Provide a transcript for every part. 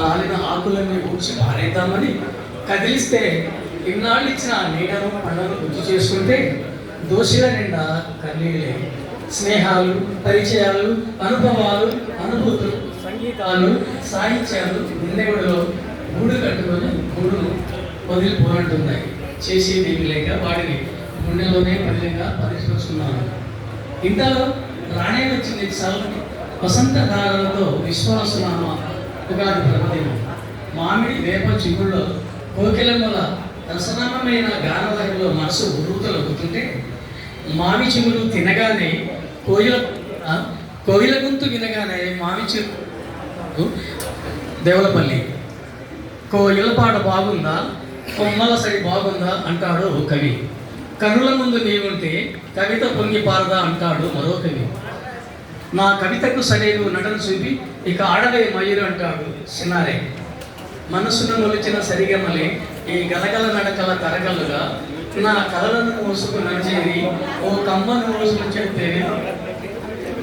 రాలిన ఆకులన్నీ ఊడ్చి పారేద్దామని కదిలిస్తే ఇన్నాళ్ళు ఇచ్చిన నీడను పండ్లను గుర్తు చేసుకుంటే దోషుల నిండా కన్నీళ్ళే. స్నేహాలు పరిచయాలు అనుభవాలు అనుభూతులు సంగీతాలు సాహిత్యాలు గుండెగుడిలో గూడు కట్టుకొని గూడు వదిలిపోనంటున్నాయి చేసేది లేక వాడిని గుండెలోనే పదిలంగా పరిశీలిస్తున్నాను ఇంతలో రాణే వచ్చింది చల్లని వసంత ధారలతో విశ్వాసనామా ఉగాది పర్వదినం మామిడి వేప చిగుళ్ళలో కోకిలమ్మల రసనామమైన గానలహరిలో మనసు ఉరుకుతలొక్కుతుంటే మామి చిగులు తినగానే కోయిల కోయిల గుంతు వినగానే మామి చిగురు దేవులపల్లి. కోయిల పాట బాగుందా? కొమ్మల సరి బాగుందా? అంటాడు ఓ కవి. కనుల ముందు నీవుంటే కవిత పొంగి పారదా? అంటాడు మరో కవి. నా కవితకు సరైన నటన చూపి ఇక ఆడవే మయూరు అంటాడు సినారే మనసును మొలిచిన సరిగమలే ఈ గలగల నడకల తరగలుగా నా కలలను మోసుకు నడిచేది ఓ కమ్మను మోసుకు చెప్తే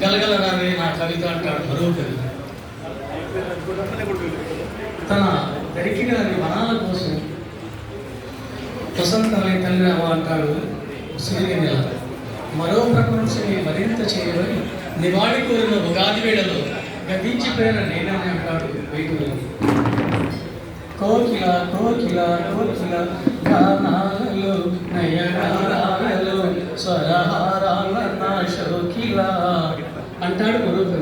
గలగల రావే నా కవిత అంటాడు మరో కవి తన దరికిన వనాల కోసం వసంత తల్లి అంటాడు సూర్యనెల మరో ప్రపంచమే మరింత చేయబడి నివాడి కోరిన ఉగాది వేళలో గమించిపోయిన నేననే అంటాడు వైకులు కోకిల కోకిల కోకిల గానాలలో నయనారాలలో స్వరహారాల నా శోకిల అంటాడు గురువు.